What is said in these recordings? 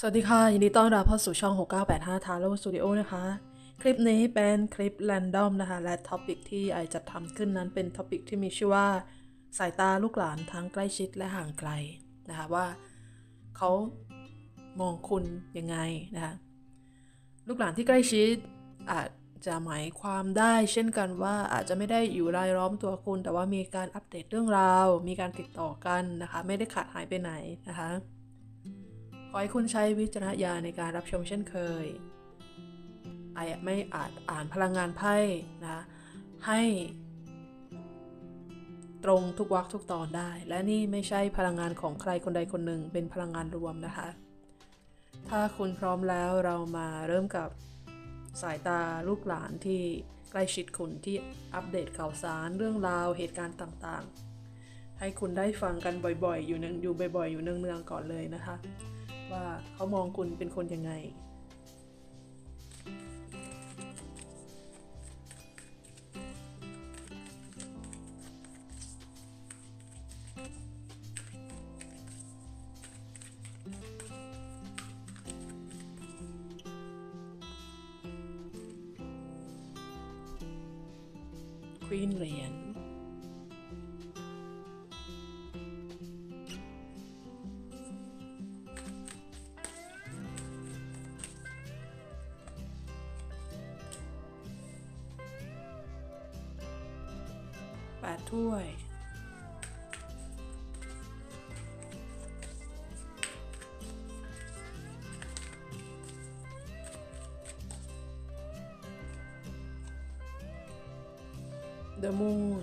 สวัสดีค่ะ ยินดีต้อนรับเข้าสู่ช่อง 6985 t a r o Studio นะคะ คลิปนี้เป็นคลิป r รนดอมนะคะ และท็อปิกที่ไอจะทำขึ้นนั้นเป็นท็อปิกที่มีชื่อว่า สายตาลูกหลานทั้งใกล้ชิดและห่างไกลนะคะว่าเขามองคุณยังไงนะคะลูกหลานที่ใกล้ชิดอาจจะหมายความได้เช่นกันว่าอาจจะไม่ได้อยู่รายล้อมตัวคุณ แต่ว่ามีการอัปเดตเรื่องราว มีการติดต่อกันนะคะ ไม่ได้ขาดหายไปไหนนะคะ ขอให้คุณใช้วิจารณญาณในการรับชมเช่นเคยไอไม่อาจอ่านพลังงานไพ่นะให้ตรงทุกวรรคทุกตอนได้ และนี่ไม่ใช่พลังงานของใครคนใดคนหนึ่งเป็นพลังงานรวมนะคะ ถ้าคุณพร้อมแล้วเรามาเริ่มกับสายตาลูกหลานที่ใกล้ชิดคุณที่อัปเดตข่าวสารเรื่องราวเหตุการณ์ต่างๆ ให้คุณได้ฟังกันบ่อยๆ อยู่นึงอยู่บ่อยๆ อยู่เนืองๆก่อนเลยนะคะ ว่าเขามองคุณเป็นคนยังไง ดถ้วย The Moon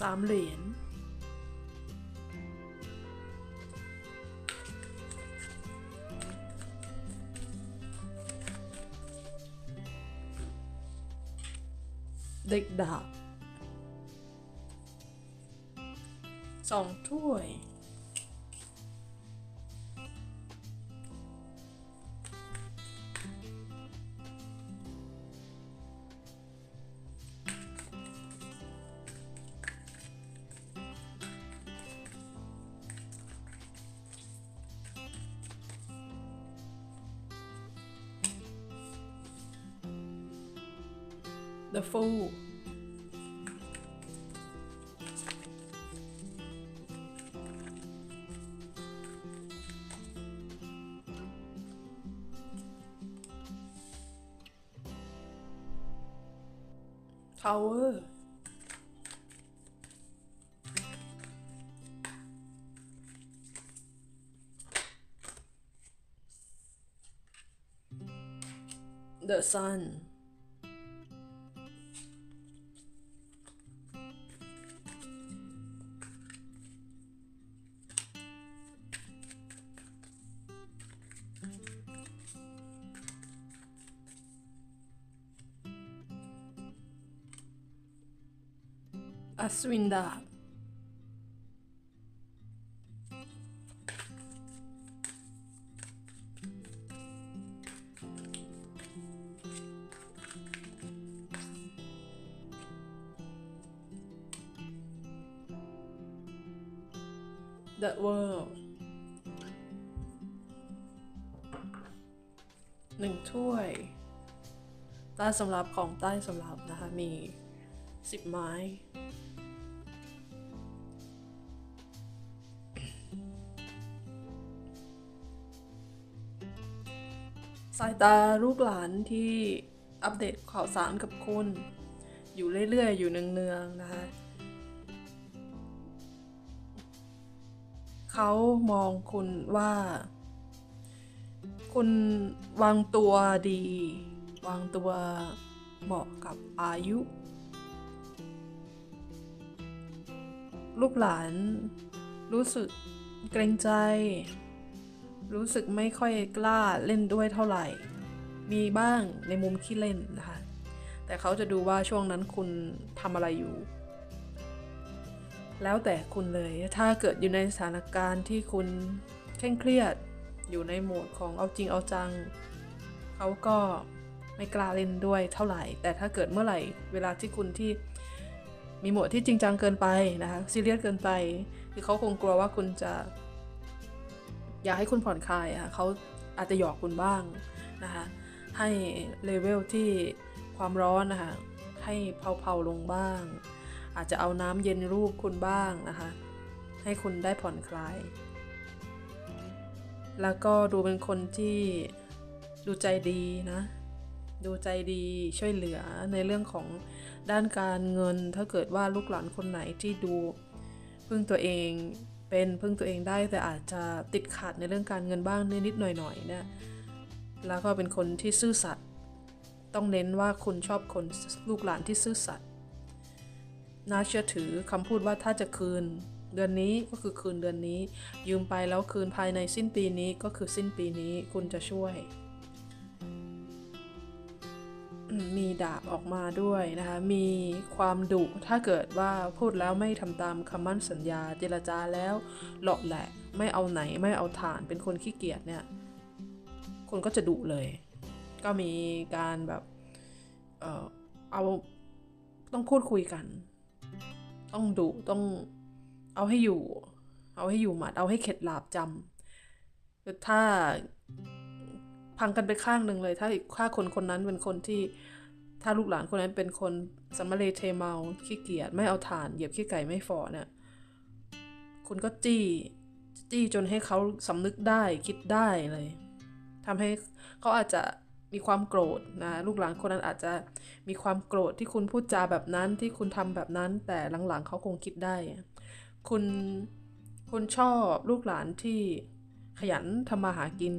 สามเหรียญ The Fool ทาวเวอร์ The Sun อัศวินดาบ The World หนึ่งถ้วยใต้สำรับของใต้สำรับนะคะ มีสิบไม้ สายตาลูกหลานที่อัปเดตข่าวสารกับคุณ อยู่เรื่อยๆ อยู่เนืองๆนะคะเขามองคุณว่า คุณวางตัวดี วางตัวเหมาะกับอายุ ลูกหลานรู้สึกเกรงใจ รู้สึกไม่ค่อยกล้าเล่นด้วยเท่าไหร่ มีบ้างในมุมขี้เล่นนะคะ แต่เขาจะดูว่าช่วงนั้นคุณทำอะไรอยู่ แล้วแต่คุณเลย ถ้าเกิดอยู่ในสถานการณ์ที่คุณเคร่งเครียด อยู่ในโหมดของเอาจริงเอาจัง เขาก็ไม่กล้าเล่นด้วยเท่าไหร่ แต่ถ้าเกิดเมื่อไหร่ เวลาที่คุณที่มีโหมดที่จริงจังเกินไปนะคะซีเรียสเกินไป คือเขาคงกลัวว่าคุณจะ อยากให้คุณผ่อนคลายอะเขาอาจจะหยอกคุณบ้างนะคะ ให้เลเวลที่ความร้อนนะคะ ให้เผาๆลงบ้าง อาจจะเอาน้ำเย็นรูปคุณบ้างนะคะ ให้คุณได้ผ่อนคลาย แล้วก็ดูเป็นคนที่ดูใจดีนะ ดูใจดีช่วยเหลือในเรื่องของด้านการเงิน ถ้าเกิดว่าลูกหลานคนไหนที่ดูพึ่งตัวเอง เป็นพึ่งตัวเองได้แต่อาจจะติดขัดในเรื่องการเงินบ้างนิดๆหน่อยๆเนี่ยแล้วก็เป็นคนที่ซื่อสัตย์ต้องเน้นว่าคุณชอบคนลูกหลานที่ซื่อสัตย์น่าเชื่อถือคำพูดว่าถ้าจะคืนเดือนนี้ก็คือคืนเดือนนี้ ยืมไปแล้วคืนภายในสิ้นปีนี้ก็คือสิ้นปีนี้คุณจะช่วย มีดาบออกมาด้วยนะคะ มีความดุถ้าเกิดว่าพูดแล้วไม่ทำตามคำมั่นสัญญาเจรจาแล้วหลอกแหละ ไม่เอาไหนไม่เอาฐานเป็นคนขี้เกียจเนี่ย คนก็จะดุเลย ก็มีการแบบ เออเอาต้องพูดคุยกัน ต้องดุต้องเอาให้อยู่ เอาให้อยู่หมัด เอาให้เข็ดหลาบจำถ้า พังกันไปข้างหนึ่งเลย ถ้าอีกข้าคนคนนั้นเป็นคนที่ ถ้าลูกหลานคนนั้นเป็นคนสมมาเลเทเมาขี้เกียจไม่เอาฐานเหยียบขี้ไก่ไม่ฟอเนี่ยคุณก็จี้จี้จนให้เขาสำนึกได้คิดได้เลยทำให้เขาอาจจะมีความโกรธนะลูกหลานคนนั้นอาจจะมีความโกรธที่คุณพูดจาแบบนั้นที่คุณทำแบบนั้น แต่หลังๆเขาคงคิดได้ คุณคุณชอบลูกหลานที่ขยันทำมาหากิน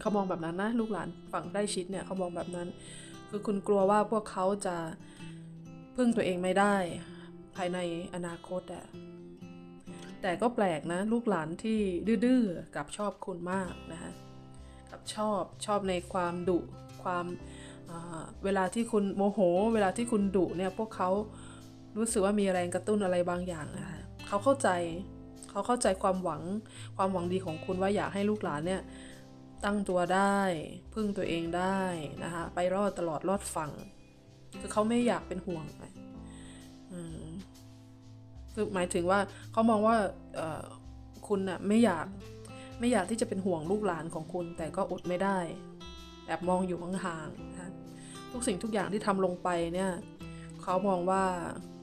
เขามองแบบนั้นนะลูกหลานฝั่งได้ชิดเนี่ยเขามองแบบนั้น คือคุณกลัวว่าพวกเขาจะพึ่งตัวเองไม่ได้ ภายในอนาคตอะแต่ก็แปลกนะ ลูกหลานที่ดื้อๆกับชอบคุณมากนะคะกับชอบชอบในความดุความเวลาที่คุณโมโห เวลาที่คุณดุเนี่ยพวกเขารู้สึกว่ามีแรงกระตุ้นอะไรบางอย่างนะคะเขาเข้าใจเขาเข้าใจความหวังความหวังดีของคุณว่าอยากให้ลูกหลานเนี่ย ตั้งตัวได้ พึ่งตัวเองได้นะคะไปรอดตลอดรอดฝั่งคือเขาไม่อยากเป็นห่วงคือหมายถึงว่าเขามองว่าคุณน่ะไม่อยากไม่อยากที่จะเป็นห่วงลูกหลานของคุณ แต่ก็อดไม่ได้แอบมองอยู่ห่างๆนะทุกสิ่งทุกอย่างที่ทำลงไปเนี่ยเขามองว่า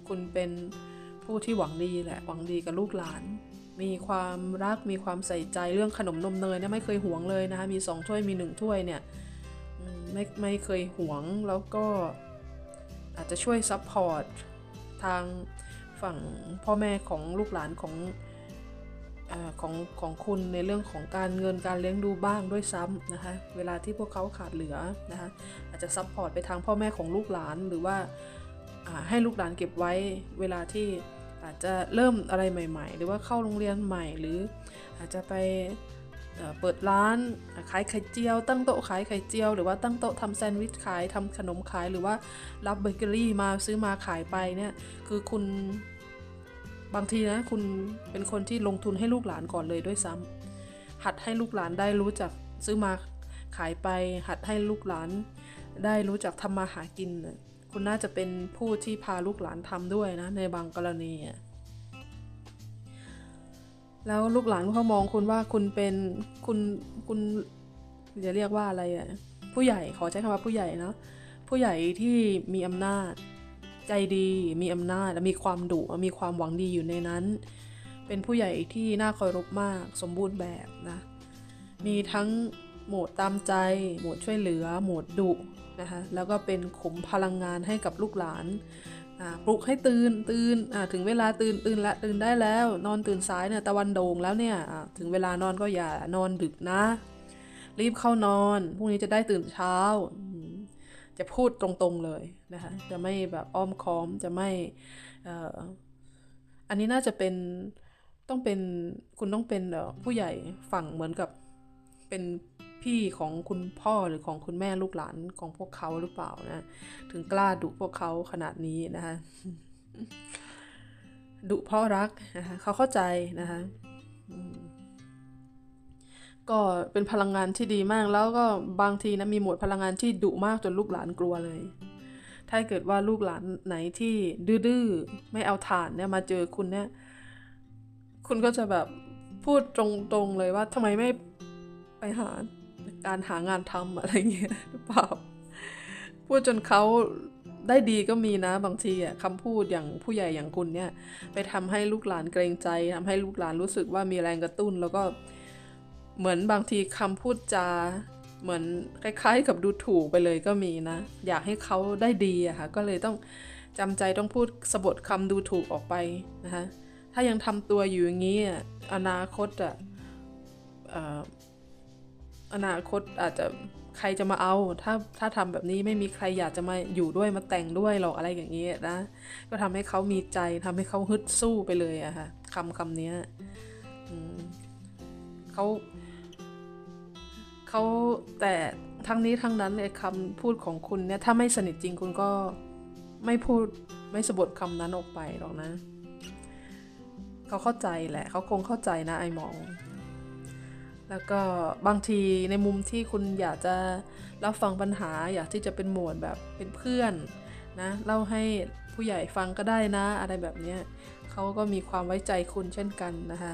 คุณเป็นผู้ที่หวังดีแหละหวังดีกับลูกหลาน มีความรักมีความใส่ใจเรื่องขนมนมเนยเนี่ยไม่เคยหวงเลยนะคะมีสองถ้วยมีหนึ่งถ้วยเนี่ยไม่ไม่เคยหวงแล้วก็อาจจะช่วยซัพพอร์ตทางฝั่งพ่อแม่ของลูกหลานของอของของคุณในเรื่องของการเงินการเลี้ยงดูบ้างด้วยซ้ำนะคะเวลาที่พวกเขาขาดเหลือนะคะอาจจะซัพพอร์ตไปทางพ่อแม่ของลูกหลานหรือว่าให้ลูกหลานเก็บไว้เวลาที่ อาจจะเริ่มอะไรใหม่ ๆ หรือว่าเข้าโรงเรียนใหม่ หรืออาจจะไปเปิดร้านขายไข่เจียว ตั้งโต๊ะขายไข่เจียว หรือว่าตั้งโต๊ะทำแซนด์วิชขายทำขนมขายหรือว่ารับเบเกอรี่มาซื้อมาขายไปเนี่ยคือคุณบางทีนะคุณเป็นคนที่ลงทุนให้ลูกหลานก่อนเลยด้วยซ้ำหัดให้ลูกหลานได้รู้จักซื้อมาขายไป หัดให้ลูกหลานได้รู้จักทำมาหากิน คุณน่าจะเป็นผู้ที่พาลูกหลานทำด้วยนะ ในบางกรณีแล้วลูกหลานเขามองคุณว่าคุณเป็นคุณคุณจะเรียกว่าอะไรอะผู้ใหญ่ขอใช้คำว่าผู้ใหญ่เนาะผู้ใหญ่ที่มีอำนาจใจดี มีอำนาจและมีความดุมีความหวังดีอยู่ในนั้น เป็นผู้ใหญ่ที่น่าเคารพมากสมบูรณ์แบบนะมีทั้งโหมดตามใจ โหมดช่วยเหลือ โหมดดุ นะคะแล้วก็เป็นขุมพลังงานให้กับลูกหลานปลุกให้ตื่นตื่นถึงเวลาตื่นตื่นละตื่นได้แล้ว นอนตื่นสายเนี่ยตะวันโด่งแล้วเนี่ยถึงเวลานอนก็อย่านอนดึกนะ รีบเข้านอนพรุ่งนี้จะได้ตื่นเช้า จะพูดตรงๆเลยนะคะจะไม่แบบอ้อมค้อมจะไม่อันนี้น่าจะเป็นต้องเป็นคุณต้องเป็นผู้ใหญ่ฝั่งเหมือนกับเป็น พี่ของคุณพ่อหรือของคุณแม่ลูกหลานของพวกเขาหรือเปล่านะ ถึงกล้าดุพวกเขาขนาดนี้นะคะดุเพราะรักนะคะเขาเข้าใจนะคะก็เป็นพลังงานที่ดีมากแล้วก็บางทีนะมีหมดพลังงานที่ดุมากจนลูกหลานกลัวเลย ถ้าเกิดว่าลูกหลานไหนที่ดื้อๆไม่เอาฐานเนี่ยมาเจอคุณเนี่ย คุณก็จะแบบพูดตรงๆเลยว่าทำไมไม่ไปหา การหางานทำอะไรเงี้ยหรือเปล่า พูดจนเขาได้ดีก็มีนะบางทีอะคำพูดอย่างผู้ใหญ่อย่างคุณเนี่ย ไปทำให้ลูกหลานเกรงใจทำให้ลูกหลานรู้สึกว่ามีแรงกระตุ้น แล้วก็เหมือนบางทีคำพูดจาเหมือนคล้ายๆ กับดูถูกไปเลยก็มีนะ อยากให้เขาได้ดีอะค่ะก็เลยต้องจำใจต้องพูดสะบดคำดูถูกออกไปนะคะถ้ายังทำตัวอยู่อย่างนี้อะอนาคตอะ อนาคตอาจจะใครจะมาเอา ถ้าถ้าทำแบบนี้ไม่มีใครอยากจะมาอยู่ด้วยมาแต่งด้วยหรอกอะไรอย่างนี้นะ ก็ทำให้เขามีใจทำให้เขาฮึดสู้ไปเลยอะค่ะคำคำนี้เขาเขาแต่ทั้งนี้ทั้งนั้นเนี่ยคำพูดของคุณเนี่ยถ้าไม่สนิทจริงคุณก็ไม่พูดไม่สะบดคำนั้นออกไปหรอกนะ เขาเข้าใจแหละ เขาคงเข้าใจนะไอมอง แล้วก็บางทีในมุมที่คุณอยากจะรับฟังปัญหา อยากที่จะเป็นหมวดแบบเป็นเพื่อนนะเล่าให้ผู้ใหญ่ฟังก็ได้นะ อะไรแบบนี้เขาก็มีความไว้ใจคุณเช่นกันนะคะ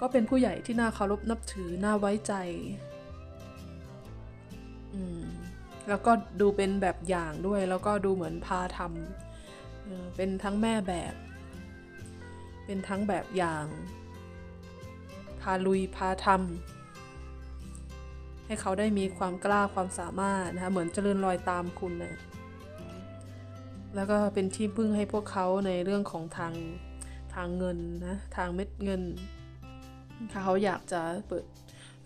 ก็เป็นผู้ใหญ่ที่น่าเคารพนับถือน่าไว้ใจอืมแล้วก็ดูเป็นแบบอย่างด้วย แล้วก็ดูเหมือนพาทำเป็นทั้งแม่แบบ เป็นทั้งแบบอย่าง พาลุยพาทำให้เขาได้มีความกล้าความสามารถนะคะเหมือนเจริญรอยตามคุณนะแล้วก็เป็นที่พึ่งให้พวกเขาในเรื่องของทางทางเงินนะทางเม็ดเงิน ถ้าเขาอยากจะเปิด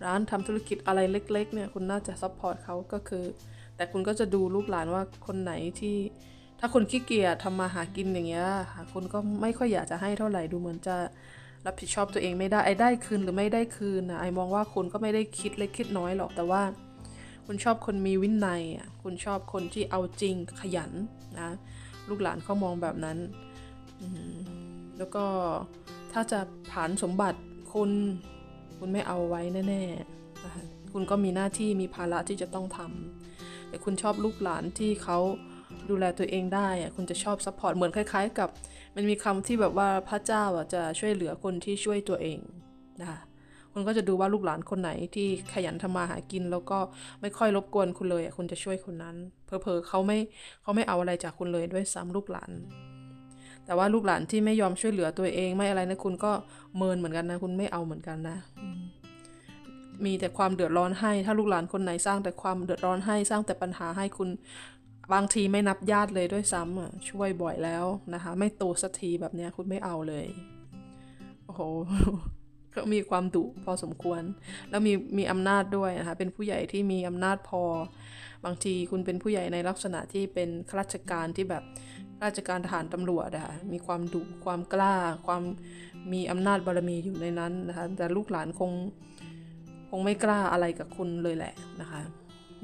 ร้านทำธุรกิจอะไรเล็ก ๆ เนี่ยคุณน่าจะซัพพอร์ตเขาก็คือ แต่คุณก็จะดูลูกหลานว่าคนไหนที่ ถ้าคนขี้เกียจทำมาหากินอย่างเงี้ยค่ะคุณก็ไม่ค่อยอยากจะให้เท่าไหร่ดูเหมือนจะรับผิดชอบตัวเองไม่ได้ไอ้ได้คืนหรือไม่ได้คืนนะไอ้มองว่าคุณก็ไม่ได้คิดเล็กคิดน้อยหรอกแต่ว่า คุณชอบคนมีวินัยอะคุณชอบคนที่เอาจริงขยันนะลูกหลานเขามองแบบนั้นแล้วก็ถ้าจะผ่านสมบัติคุณคุณไม่เอาไว้แน่ๆนะคุณก็มีหน้าที่มีภาระที่จะต้องทำแต่คุณชอบลูกหลานที่เขา ดูแลตัวเองได้อะคุณจะชอบซัพพอร์ตเหมือนคล้าย ๆ กับ มันมีคำที่แบบว่าพระเจ้าอะจะช่วยเหลือคนที่ช่วยตัวเองนะคะคุณก็จะดูว่าลูกหลานคนไหนที่ขยันทำมาหากิน แล้วก็ไม่ค่อยรบกวนคุณเลยคุณจะช่วยคนนั้นเพอเพอๆเขาไม่เขาไม่เอาอะไรจากคุณเลยด้วยซ้ำลูกหลาน แต่ว่าลูกหลานที่ไม่ยอมช่วยเหลือตัวเองไม่อะไรนะคุณก็เมินเหมือนกันนะ คุณไม่เอาเหมือนกันนะมีแต่ความเดือดร้อนให้ ถ้าลูกหลานคนไหนสร้างแต่ความเดือดร้อนให้สร้างแต่ปัญหาให้คุณ บางทีไม่นับญาติเลยด้วยซ้ำอะช่วยบ่อยแล้วนะคะ ไม่โตสักทีแบบเนี้ยคุณไม่เอาเลย โอ้โหก็มีความดุพอสมควร แล้วมีมีอำนาจด้วยนะคะ เป็นผู้ใหญ่ที่มีอำนาจพอ บางทีคุณเป็นผู้ใหญ่ในลักษณะที่เป็นข้าราชการที่แบบราชการทหารตำรวจอะคะมีความดุความกล้า ความมีอำนาจบารมีอยู่ในนั้นนะคะ แต่ลูกหลานคงคงไม่กล้าอะไรกับคุณเลยแหละนะคะ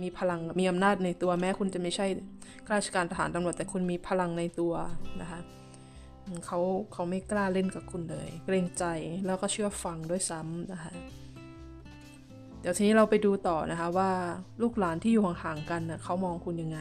มีพลังมีอำนาจในตัวแม้คุณจะไม่ใช่ข้าราชการทหารตำรวจแต่คุณมีพลังในตัวนะคะเขาเขาไม่กล้าเล่นกับคุณเลย เกรงใจแล้วก็เชื่อฟังด้วยซ้ำนะคะเดี๋ยวทีนี้เราไปดูต่อนะคะว่าลูกหลานที่อยู่ห่างๆกันนะเขามองคุณยังไง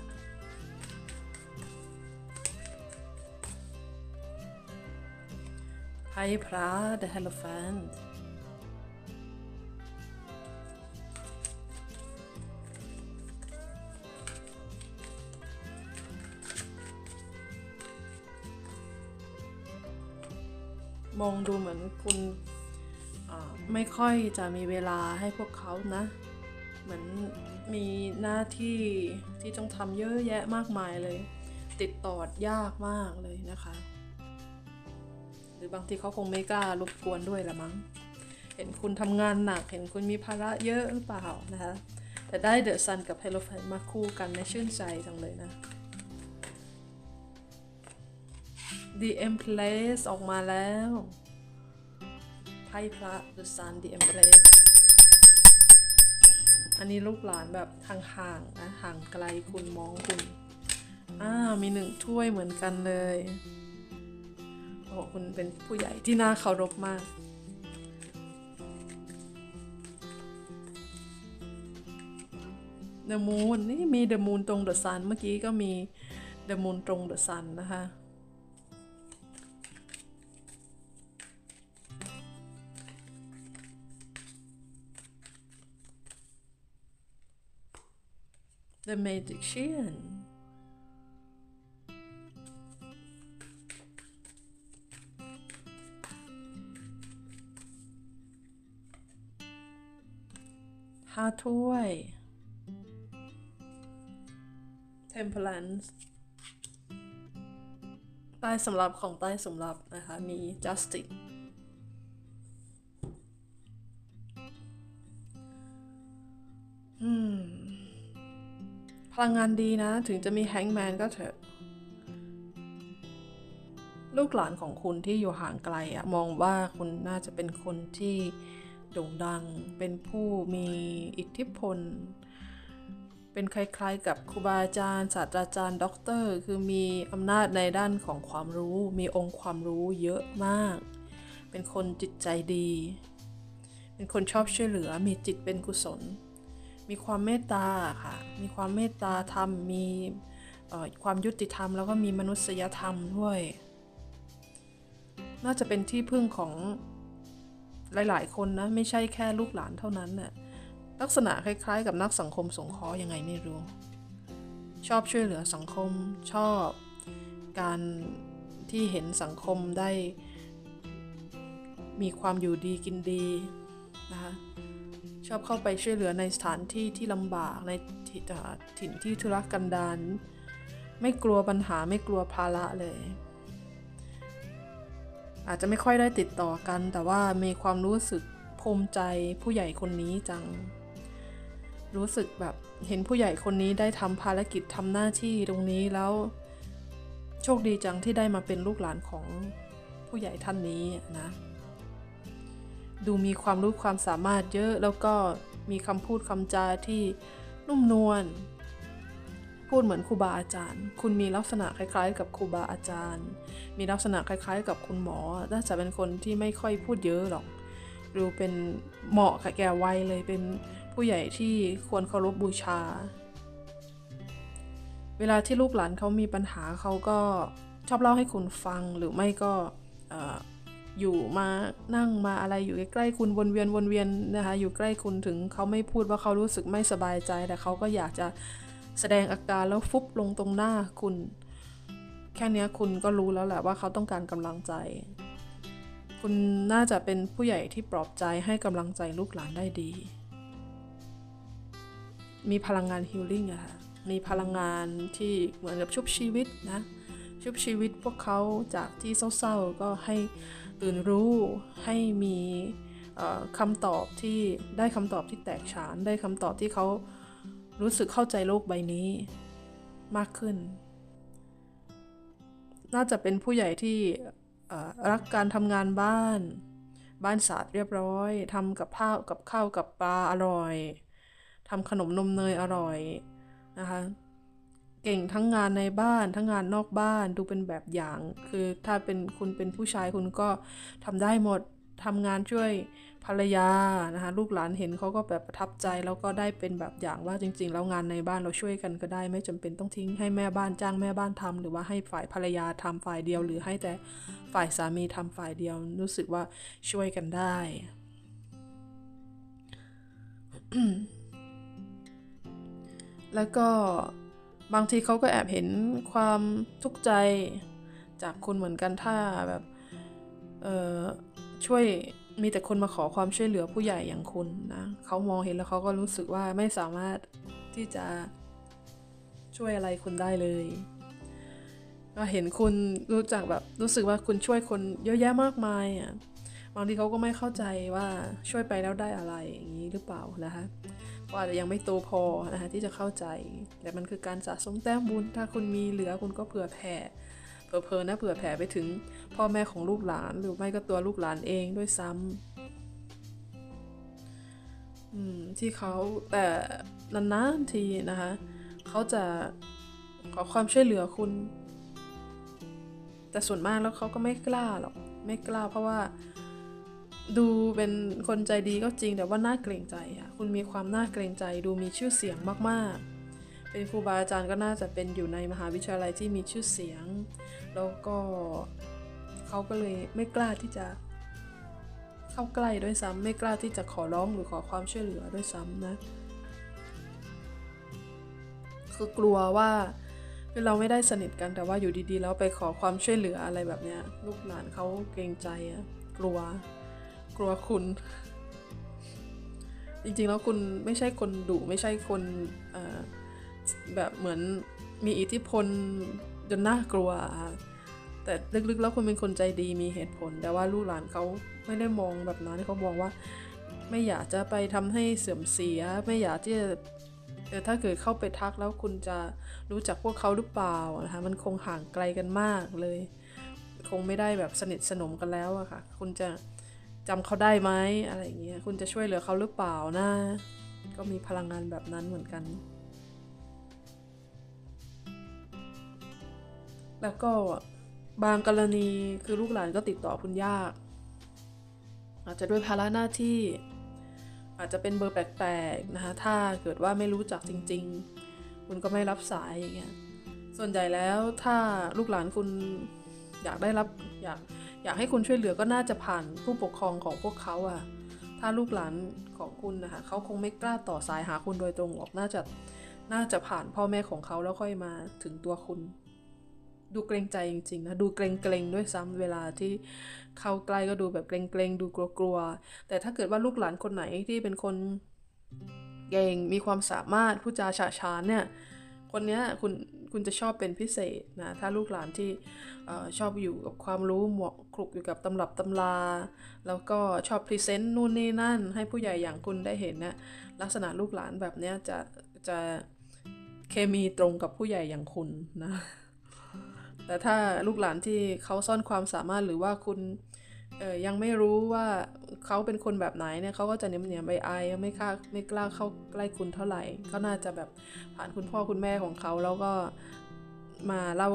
ไพ่พระ The Elephant มองดูเหมือนคุณไม่ค่อยจะมีเวลาให้พวกเขานะ เหมือนมีหน้าที่ที่ต้องทำเยอะแยะมากมายเลย ติดต่อยากมากเลยนะคะ รือบางทีเขาคงไม่กล้ารบกวนด้วยละมั้ง เห็นคุณทำงานหนัก เห็นคุณมีภาระเยอะหรือเปล่านะคะ แต่ได้เดอะซันกับเฮโลไฟมาคู่กันในชื่นใจจังเลยนะ The Empress ออกมาแล้วไพ่พระ The Sun The Empress อันนี้ลูกหลานแบบห่างๆนะห่างไกลคุณมองคุณ อ่า มีหนึ่งถ้วยเหมือนกันเลย โอ้คุณเป็นผู้ใหญ่ที่น่าเคารพมาก The Moon นี่มี The Moon ตรง The Sun เมื่อกี้ก็มี The Moon ตรง The Sun นะคะ The Magician ห้าถ้วย Temperance ใต้สำหรับของใต้สำหรับนะคะ มี Justice พลังงานดีนะ ถึงจะมีแฮงแมนก็เถอะ ลูกหลานของคุณที่อยู่ห่างไกลอะมองว่าคุณน่าจะเป็นคนที่ โด่งดัง เป็นผู้มีอิทธิพล เป็นคล้ายๆกับครูบาอาจารย์ศาสตราจารย์ด็อกเตอร์ คือมีอำนาจในด้านของความรู้ มีองค์ความรู้เยอะมาก เป็นคนจิตใจดี เป็นคนชอบช่วยเหลือ มีจิตเป็นกุศล มีความเมตตาค่ะ มีความเมตตาธรรม มีความยุติธรรม แล้วก็มีมนุษยธรรมด้วย น่าจะเป็นที่พึ่งของ หลายๆ คนนะไม่ใช่แค่ลูกหลานเท่านั้นน่ะลักษณะคล้ายๆ กับนักสังคมสงเคราะห์ยังไงไม่รู้ ชอบช่วยเหลือสังคมชอบ การที่เห็นสังคมได้ มีความอยู่ดีกินดีนะคะชอบเข้าไปช่วยเหลือในสถานที่ที่ลำบากในถิ่นที่ทุรกันดารไม่กลัวปัญหาไม่กลัวภาระเลย อาจจะไม่ค่อยได้ติดต่อกัน แต่ว่ามีความรู้สึกภูมิใจผู้ใหญ่คนนี้จัง รู้สึกแบบเห็นผู้ใหญ่คนนี้ได้ทำภารกิจทำหน้าที่ตรงนี้แล้ว โชคดีจังที่ได้มาเป็นลูกหลานของผู้ใหญ่ท่านนี้นะ ดูมีความรู้ความสามารถเยอะแล้วก็มีคำพูดคำจาที่นุ่มนวล พูดเหมือนครูบาอาจารย์ คุณมีลักษณะคล้ายๆ กับครูบาอาจารย์ มีลักษณะคล้าย ๆ กับคุณหมอ น่าจะเป็นคนที่ไม่ค่อยพูดเยอะหรอก ดูเป็นเหมาะกับแก่วัยเลย เป็นผู้ใหญ่ที่ควรเคารพบูชา เวลาที่ลูกหลานเขามีปัญหาเขาก็ชอบเล่าให้คุณฟัง หรือไม่ก็เอ่ออยู่มานั่งมาอะไรอยู่ใกล้ๆคุณวนเวียนวนเวียนนะคะอยู่ใกล้คุณถึงเขาไม่พูดว่าเขารู้สึกไม่สบายใจ แต่เขาก็อยากจะ แสดงอาการแล้วฟุบลงตรงหน้าคุณ แค่เนี้ยคุณก็รู้แล้วแหละว่าเขาต้องการกำลังใจ คุณน่าจะเป็นผู้ใหญ่ที่ปลอบใจให้กำลังใจลูกหลานได้ดี มีพลังงานฮิลลิ่งอะค่ะมีพลังงานที่เหมือนกับชุบชีวิตนะชุบชีวิตพวกเขาจากที่เศร้าๆก็ให้ตื่นรู้ให้มีคำตอบที่ได้คำตอบที่แตกฉานได้คำตอบที่เขา รู้สึกเข้าใจโลกใบนี้มากขึ้น น่าจะเป็นผู้ใหญ่ที่รักการทำงานบ้าน บ้านสะอาดเรียบร้อยทำกับข้าวกับข้าวกับปลาอร่อยทำขนมนมเนยอร่อยนะคะเก่งทั้งงานในบ้านทั้งงานนอกบ้านดูเป็นแบบอย่าง คือถ้าเป็นคุณเป็นผู้ชายคุณก็ทำได้หมดทำงานช่วย ภรรยานะคะลูกหลานเห็นเขาก็แบบประทับใจแล้วก็ได้เป็นแบบอย่างว่าจริง ๆ แล้วงานในบ้านเราช่วยกันก็ได้ ไม่จำเป็นต้องทิ้งให้แม่บ้านจ้างแม่บ้านทำหรือว่าให้ฝ่ายภรรยาทำฝ่ายเดียว หรือให้แต่ฝ่ายสามีทำฝ่ายเดียว รู้สึกว่าช่วยกันได้แล้วก็บางทีเขาก็แอบเห็นความทุกข์ใจจากคุณเหมือนกันถ้าแบบช่วย มีแต่คนมาขอความช่วยเหลือผู้ใหญ่อย่างคุณนะเขามองเห็นแล้วเขาก็รู้สึกว่าไม่สามารถที่จะช่วยอะไรคุณได้เลย ก็เห็นคุณรู้จักแบบรู้สึกว่าคุณช่วยคนเยอะแยะมากมายอะบางทีเขาก็ไม่เข้าใจว่าช่วยไปแล้วได้อะไรอย่างนี้หรือเปล่านะคะก็อาจจะยังไม่โตพอนะคะที่จะเข้าใจ แต่มันคือการสะสมแต้มบุญ ถ้าคุณมีเหลือคุณก็เผื่อแผ่เผลอๆนะเผื่อแผ่ไปถึง พ่อแม่ของลูกหลาน หรือไม่ก็ตัวลูกหลานเองด้วยซ้ำอืมที่เขาแต่นานๆทีนะคะเขาจะขอความช่วยเหลือคุณ แต่ส่วนมากแล้วเขาก็ไม่กล้าหรอกไม่กล้าเพราะว่าดูเป็นคนใจดีก็จริงแต่ว่าน่าเกรงใจอะคุณมีความน่าเกรงใจ ดูมีชื่อเสียงมากๆ เป็นครูบาอาจารย์ก็น่าจะเป็นอยู่ในมหาวิทยาลัยที่มีชื่อเสียง แล้วก็ เขาก็เลยไม่กล้าที่จะเข้าใกล้ด้วยซ้ำไม่กล้าที่จะขอร้องหรือขอความช่วยเหลือด้วยซ้ำนะคือกลัวว่าคือเราไม่ได้สนิทกันแต่ว่าอยู่ดีๆแล้วไปขอความช่วยเหลืออะไรแบบเนี้ยลูกหลานเขาเกรงใจอะกลัว กลัวคุณ จริงๆแล้วคุณไม่ใช่คนดุไม่ใช่คนแบบเหมือนมีอิทธิพลจนน่ากลัว แต่ลึกๆแล้วคุณเป็นคนใจดีมีเหตุผล แต่ว่าลูกหลานเขาไม่ได้มองแบบนั้นเขามองว่า ไม่อยากจะไปทำให้เสื่อมเสีย ไม่อยากที่จะถ้าเกิดเข้าไปทักแล้วคุณจะรู้จักพวกเขาหรือเปล่านะคะมันคงห่างไกลกันมากเลย คงไม่ได้แบบสนิทสนมกันแล้วอะค่ะ คุณจะจำเขาได้ไหมอะไรอย่างเงี้ยคุณจะช่วยเหลือเขาหรือเปล่านะ ก็มีพลังงานแบบนั้นเหมือนกันแล้วก็ บางกรณีคือลูกหลานก็ติดต่อคุณยาก อาจจะด้วยภาระหน้าที่ อาจจะเป็นเบอร์แปลกๆนะคะถ้าเกิดว่าไม่รู้จักจริง ๆ คุณก็ไม่รับสายอย่างเงี้ยส่วนใหญ่แล้วถ้าลูกหลานคุณอยากได้รับอยากอยากให้คุณช่วยเหลือก็น่าจะผ่านผู้ปกครองของพวกเขาอะถ้าลูกหลานของคุณนะคะเขาคงไม่กล้าต่อสายหาคุณโดยตรงหรอกน่าจะน่าจะผ่านพ่อแม่ของเขาแล้วค่อยมาถึงตัวคุณ ดูเกรงใจจริงๆนะดูเกรงๆด้วยซ้ำเวลาที่เข้าใกล้ก็ดูแบบเกรงๆดูกลัวๆแต่ถ้าเกิดว่าลูกหลานคนไหนที่เป็นคนเก่งมีความสามารถพูดจาฉาฉานเนี่ยคนนี้คุณคุณจะชอบเป็นพิเศษนะถ้าลูกหลานที่ชอบอยู่กับความรู้หมวกคลุกอยู่กับตำรับตำรา แล้วก็ชอบพรีเซนต์นู่นนี่นั่น ให้ผู้ใหญ่อย่างคุณได้เห็นนะลักษณะลูกหลานแบบนี้จะจะเคมีตรงกับผู้ใหญ่อย่างคุณนะ แต่ถ้าลูกหลานที่เขาซ่อนความสามารถหรือว่าคุณยังไม่รู้ว่าเขาเป็นคนแบบไหนเนี่ยเขาก็จะเนียมเนียมใบไอไม่กล้าไม่กล้าเข้าใกล้คุณเท่าไหร่ก็น่าจะแบบผ่านคุณพ่อคุณแม่ของเขาแล้วก็มาเล่า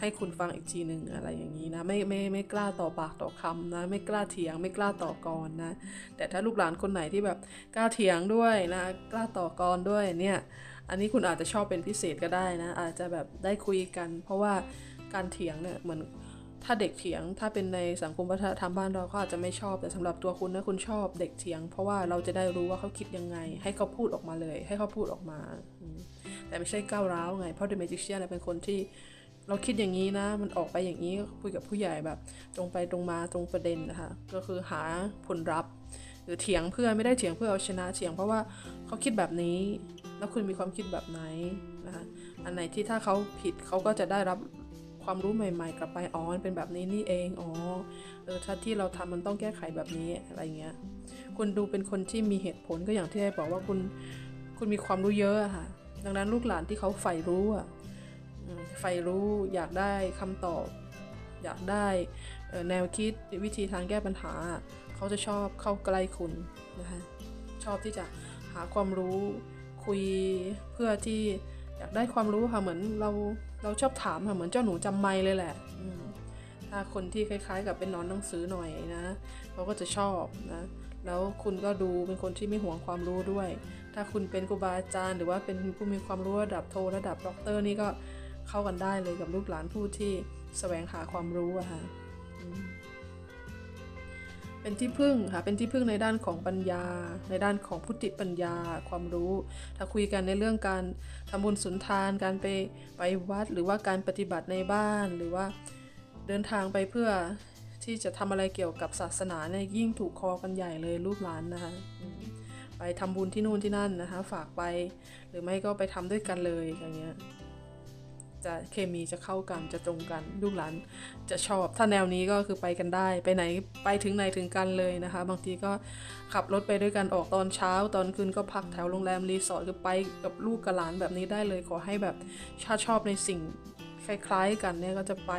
ให้คุณฟังอีกทีหนึ่งอะไรอย่างนี้นะไม่ไม่ไม่กล้าต่อปากต่อคำนะไม่กล้าเถียงไม่กล้าต่อกรนะ แต่ถ้าลูกหลานคนไหนที่แบบกล้าเถียงด้วยนะกล้าต่อกรด้วยเนี่ย อันนี้คุณอาจจะชอบเป็นพิเศษก็ได้นะ อาจจะแบบได้คุยกัน เพราะว่า การเถียงเนี่ยเหมือนถ้าเด็กเถียงถ้าเป็นในสังคมวัฒนธรรมบ้านเราก็อาจจะไม่ชอบแต่สำหรับตัวคุณนะคุณชอบเด็กเถียง เพราะว่าเราจะได้รู้ว่าเขาคิดยังไง ให้เขาพูดออกมาเลย ให้เขาพูดออกมา แต่ไม่ใช่ก้าวร้าวไง เพราะเดอะเมจิเชียนเป็นคนที่เราคิดอย่างนี้นะ มันออกไปอย่างนี้คุยกับผู้ใหญ่แบบ ตรงไปตรงมาตรงประเด็นนะคะก็คือหาผลลัพธ์หรือเถียงเพื่อไม่ได้เถียงเพื่อเอาชนะเถียง เพราะว่าเขาคิดแบบนี้ แล้วคุณมีความคิดแบบไหนนะคะอันไหนที่ถ้าเขาผิดเขาก็จะได้รับ ความรู้ใหม่ ๆ กลับไปอ๋อมันเป็นแบบนี้นี่เองอ๋อเออถ้าที่เราทำมันต้องแก้ไขแบบนี้อะไรเงี้ยคุณดูเป็นคนที่มีเหตุผลก็อย่างที่ได้บอกว่าคุณคุณมีความรู้เยอะค่ะ ดังนั้นลูกหลานที่เขาใฝ่รู้อะใฝ่รู้อยากได้คำตอบ อยากได้แนวคิดวิธีทางแก้ปัญหา เขาจะชอบเข้าใกล้คุณนะคะชอบที่จะหาความรู้คุยเพื่อที่อยากได้ความรู้ค่ะเหมือนเรา เราชอบถามค่ะเหมือนเจ้าหนูจำไม่เลยแหละถ้าคนที่คล้าย ๆ กับเป็นนอนหนังสือหน่อยนะเขาก็จะชอบนะแล้วคุณก็ดูเป็นคนที่ไม่หวงความรู้ด้วย ถ้าคุณเป็นครูบาอาจารย์ หรือว่าเป็นผู้มีความรู้ระดับโทระดับด็อกเตอร์นี่ก็เข้ากันได้เลยกับลูกหลานผู้ที่แสวงหาความรู้อะค่ะ เป็นที่พึ่งค่ะเป็นที่พึ่งในด้านของปัญญา ในด้านของพุทธิปัญญาความรู้ ถ้าคุยกันในเรื่องการทำบุญสุนทาน การไปไปวัด หรือว่าการปฏิบัติในบ้าน หรือว่าเดินทางไปเพื่อที่จะทำอะไรเกี่ยวกับศาสนาเนี่ยยิ่งถูกคอกันใหญ่เลยลูกหลานนะคะไปทำบุญที่นู่นที่นั่นนะคะ ฝากไป หรือไม่ก็ไปทำด้วยกันเลยอย่างเงี้ย จะเคมีจะเข้ากันจะตรงกันลูกหลานจะชอบถ้าแนวนี้ก็คือไปกันได้ไปไหนไปถึงไหนถึงกันเลยนะคะ บางทีก็ขับรถไปด้วยกันออกตอนเช้า ตอนคืนก็พักแถวโรงแรมรีสอร์ทคือไปกับลูกกับหลานแบบนี้ได้เลยขอให้แบบชาชอบในสิ่งคล้ายๆกันเนี่ยก็จะไป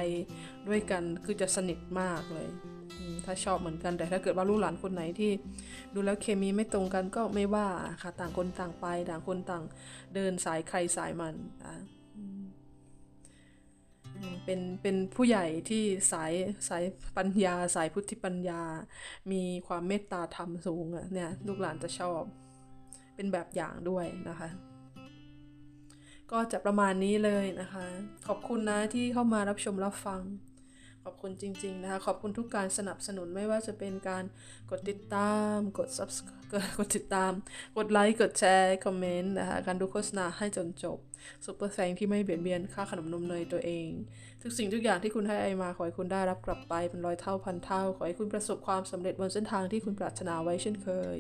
ด้วยกันคือจะสนิทมากเลยถ้าชอบเหมือนกันแต่ถ้าเกิดว่าลูกหลานคนไหนที่ ดูแล้วเคมีไม่ตรงกันก็ไม่ว่าค่ะต่างคนต่างไป ต่างคนต่างเดินสายใครสายมันอะ เป็นเป็นผู้ใหญ่ที่สายสายปัญญา สายพุทธิปัญญา มีความเมตตาธรรมสูงอะเนี่ยลูกหลานจะชอบ เป็นแบบอย่างด้วยนะคะ ก็จะประมาณนี้เลยนะคะ ขอบคุณนะที่เข้ามารับชมรับฟัง ขอบคุณจริง ๆ นะคะ ขอบคุณทุกการสนับสนุนไม่ว่าจะเป็นการกดติดตาม กด subscribe กดติดตาม กดไลค์กดแชร์คอมเมนต์นะคะการดูโฆษณาให้จนจบ ซุปเปอร์แซงที่ไม่เบียดเบียนค่าขนมนมเนยตัวเอง ทุกสิ่งทุกอย่างที่คุณให้ไอมาขอให้คุณได้รับกลับไปเป็นร้อยเท่าพันเท่า ขอให้คุณประสบความสำเร็จบนเส้นทางที่คุณปรารถนาไว้เช่นเคย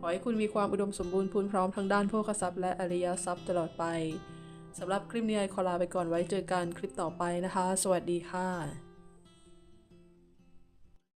ขอให้คุณมีความอุดมสมบูรณ์พูนพร้อมทั้งด้านโภคทรัพย์และอริยทรัพย์ตลอดไปสำหรับคลิปนี้ไอขอลาไปก่อนไว้เจอกันคลิปต่อไปนะคะ สวัสดีค่ะ